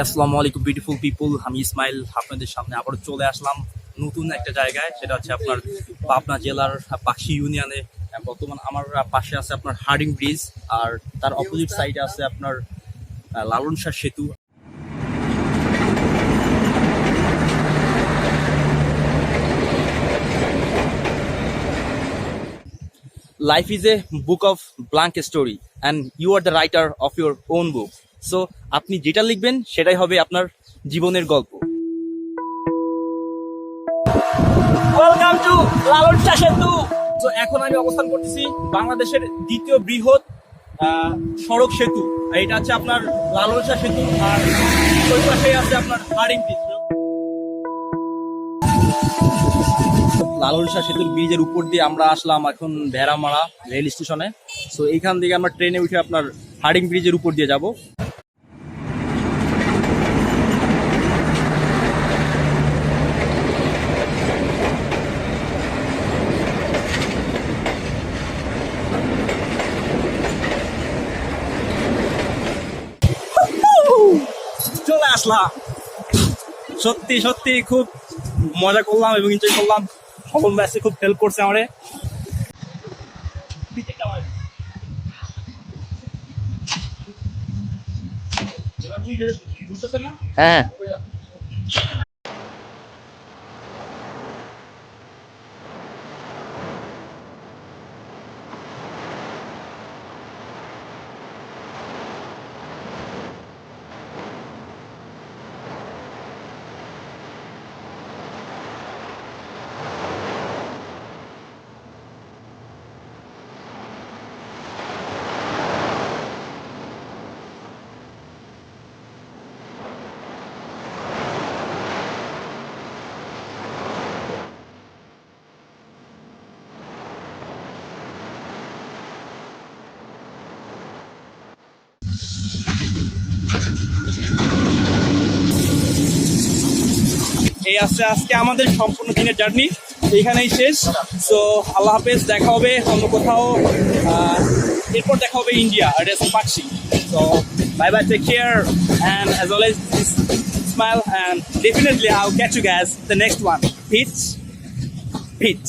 আসসালামু আলাইকুম বিউটিফুল পিপুল আমি ইসমাইল আপনাদের সামনে আবার চলে আসলাম নতুন একটা জায়গায়। সেটা হচ্ছে আপনার পাবনা জেলার পাখি ইউনিয়নে। বর্তমান আমার পাশে আছে আপনার হার্ডিং ব্রিজ আর তার অপোজিট সাইডে আছে আপনার লালন শাহ সেতু। Life is a book of blank story and you are the writer of your own book. So, আপনি যেটা লিখবেন, সেটাই হবে আপনার জীবনের গল্প। ওয়েলকাম টু লালন সেতু তো এখন আমি অবস্থান করতেছি বাংলাদেশের দ্বিতীয় বৃহৎ সড়ক সেতু। এটা হচ্ছে আপনার লালন শাহ সেতু। আর পাশে আছে আপনার শাহ সেতুর ব্রিজের উপর দিয়ে আমরা আসলাম এখন ভেড়ামারা রেল স্টেশনে। সো এইখান থেকে আমরা ট্রেনে উঠে আপনার হার্ডিং ব্রিজের উপর দিয়ে যাব। চলে আসলাম। সত্যি সত্যি খুব মজা করলাম এবং এনজয় করলাম। সকল ম্যাচে খুব হেল্প করছে আমারে। হ্যাঁ। এই আসছে আজকে আমাদের সম্পূর্ণ দিনের জার্নি। এইখানেই শেষ। সো আল্লাহ হাফেজ, দেখা হবে অন্য কোথাও এরপর দেখা হবে ইন্ডিয়া, এটা Pakshi so bye bye take care and as always smile and definitely I catch you guys the next one peace peace